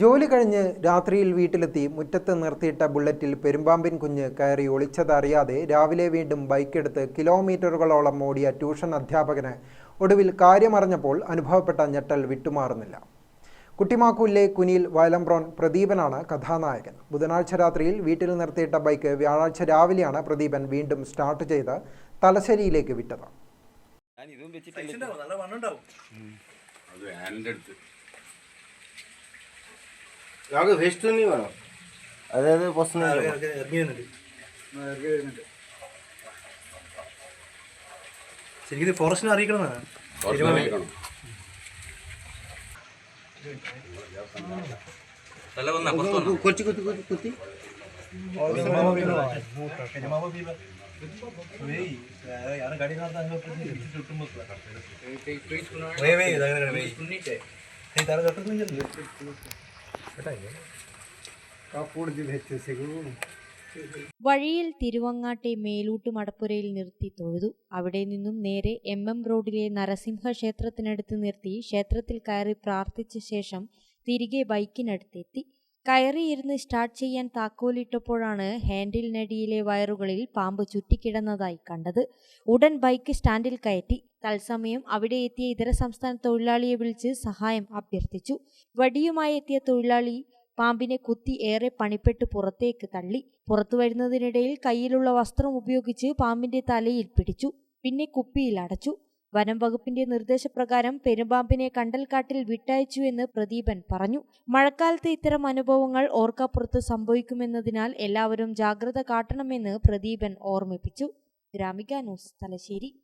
ജോലി കഴിഞ്ഞ് രാത്രിയിൽ വീട്ടിലെത്തി മുറ്റത്ത് നിർത്തിയിട്ട ബുള്ളറ്റിൽ പെരുമ്പാമ്പിൻ കുഞ്ഞ് കയറി ഒളിച്ചതറിയാതെ രാവിലെ വീണ്ടും ബൈക്കെടുത്ത് കിലോമീറ്ററുകളോളം ഓടിയ ട്യൂഷൻ അധ്യാപകന് ഒടുവിൽ കാര്യമറിഞ്ഞപ്പോൾ അനുഭവപ്പെട്ട ഞെട്ടൽ വിട്ടുമാറുന്നില്ല. കുട്ടിമാക്കൂലിലെ കുനിയിൽ വയലംബ്രോൺ പ്രദീപനാണ് കഥാനായകൻ. ബുധനാഴ്ച രാത്രിയിൽ വീട്ടിൽ നിർത്തിയിട്ട ബൈക്ക് വ്യാഴാഴ്ച രാവിലെയാണ് പ്രദീപൻ വീണ്ടും സ്റ്റാർട്ട് ചെയ്ത് തലശ്ശേരിയിലേക്ക് വിട്ടത്. നമുക്ക് വേസ്റ്റ് തുണി വേണം അതായത് പ്രശ്നം ഇറങ്ങി വരുന്നുണ്ട്. ഇറങ്ങി വരുന്നുണ്ട്. ശരിക്കും ഇത് ഫോറസ്റ്റിനെ അറിയിക്കണമെന്നാണ് കൊത്തി കൊത്തി കൊത്തി കൊത്തി वे वे इधर इधर वे सुननी चाहिए इधर उधर तो नहीं चल रही വഴിയിൽ തിരുവങ്ങാട്ടെ മേലൂട്ട് മടപ്പുരയിൽ നിർത്തി തൊഴുതു. അവിടെ നിന്നും നേരെ എം എം റോഡിലെ നരസിംഹ ക്ഷേത്രത്തിനടുത്ത് നിർത്തി ക്ഷേത്രത്തിൽ കയറി പ്രാർത്ഥിച്ച ശേഷം തിരികെ ബൈക്കിനടുത്തെത്തി. കയറിയിരുന്ന് സ്റ്റാർട്ട് ചെയ്യാൻ താക്കോലിട്ടപ്പോഴാണ് ഹാൻഡിലിനടിയിലെ വയറുകളിൽ പാമ്പ് ചുറ്റിക്കിടന്നതായി കണ്ടത്. ഉടൻ ബൈക്ക് സ്റ്റാൻഡിൽ കയറ്റി. തത്സമയം അവിടെ എത്തിയ ഇതര സംസ്ഥാന തൊഴിലാളിയെ വിളിച്ച് സഹായം അഭ്യർത്ഥിച്ചു. വടിയുമായി എത്തിയ തൊഴിലാളി പാമ്പിനെ കുത്തി ഏറെ പണിപ്പെട്ട് പുറത്തേക്ക് തള്ളി. പുറത്തു വരുന്നതിനിടയിൽ കയ്യിലുള്ള വസ്ത്രം ഉപയോഗിച്ച് പാമ്പിന്റെ തലയിൽ പിടിച്ചു. പിന്നെ കുപ്പിയിൽ അടച്ചു. വനം വകുപ്പിന്റെ നിർദ്ദേശപ്രകാരം പെരുമ്പാമ്പിനെ കണ്ടൽക്കാട്ടിൽ വിട്ടയച്ചു എന്ന് പ്രദീപൻ പറഞ്ഞു. മഴക്കാലത്ത് ഇത്തരം അനുഭവങ്ങൾ ഓർക്കാപ്പുറത്ത് സംഭവിക്കുമെന്നതിനാൽ എല്ലാവരും ജാഗ്രത കാട്ടണമെന്ന് പ്രദീപൻ ഓർമ്മിപ്പിച്ചു. Gramika news Thalassery.